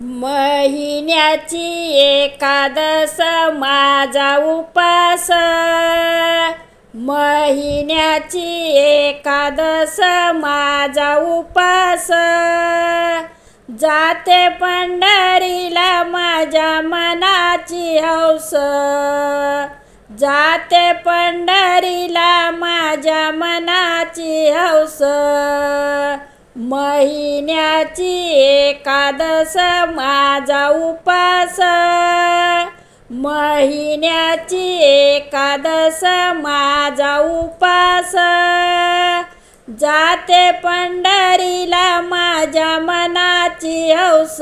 महिन्याची एकादश माझा उपास. महिन्याची एकादश माझा उपास. जाते पंढरीला माझ्या मनाची हौस. जाते पंढरीला माझ्या मनाची हौस. महिन्याची एकादश माझा उपास. महिन्याची एकादश माझा उपास. जाते पंढरीला माझ्या मनाची हौस.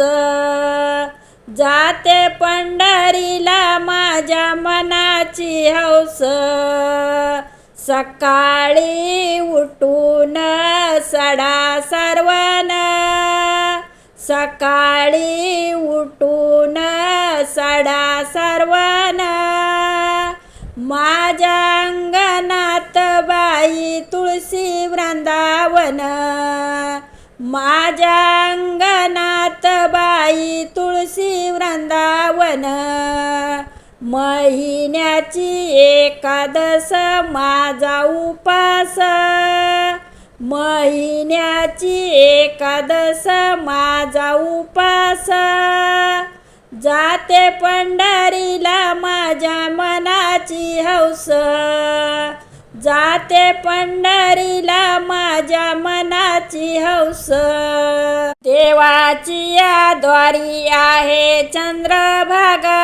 जाते पंढरीला माझ्या मनाची हौस. सकाळी उठून सडा सर्वना सकाळी उठून सडा सर्वना. माझ्या अंगणात बाई तुळशी वृंदावन. माझ्या अंगणात बाई तुळशी वृंदावन. महिन्याची एकादश माझा उपास. महिन्याची एकादश माझा उपास. जाते पंढरीला माझ्या मनाची हौस. जाते पंढरीला माझ्या मनाची हौस. देवाची या द्वारी आहे चंद्रभागा.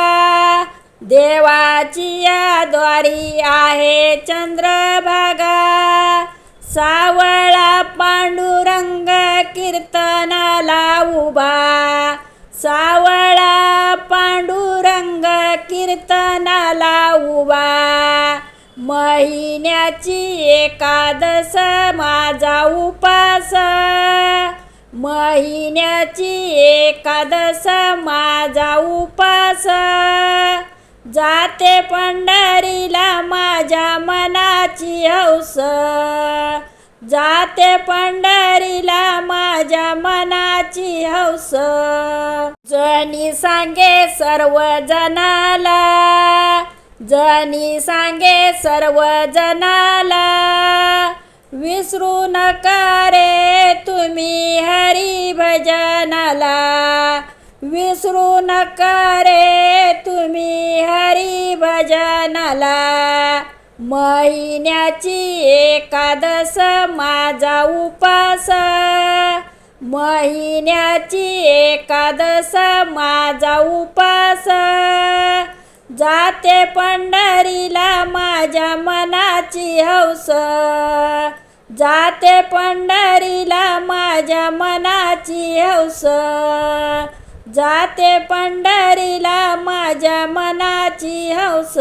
देवाची या द्वारी आहे चंद्रभागा. कीर्तनाला उभा. सावळा पांडुरंग कीर्तनाला उभा. महिन्याची एकादस माझा उपास. महिन्याची एकादस माझा उपास. जाते पंढरीला माझ्या मनाची हौस. जाते पंढरीला माझ्या मनाची हौस. जनी सांगे सर्व जनाला जनी सांगे सर्व जनाला विसरू नका रे तुम्ही हरी भजनाला विसरू नका रे तुम्ही हरी भजनाला महिन्याची एकादश माझा उपास. महिन्याची एकादश माझा उपास. जाते पंढरीला माझ्या मनाची हौस. जाते पंढरीला माझ्या मनाची हौस. जाते पंढरीला माझ्या मनाची हौस.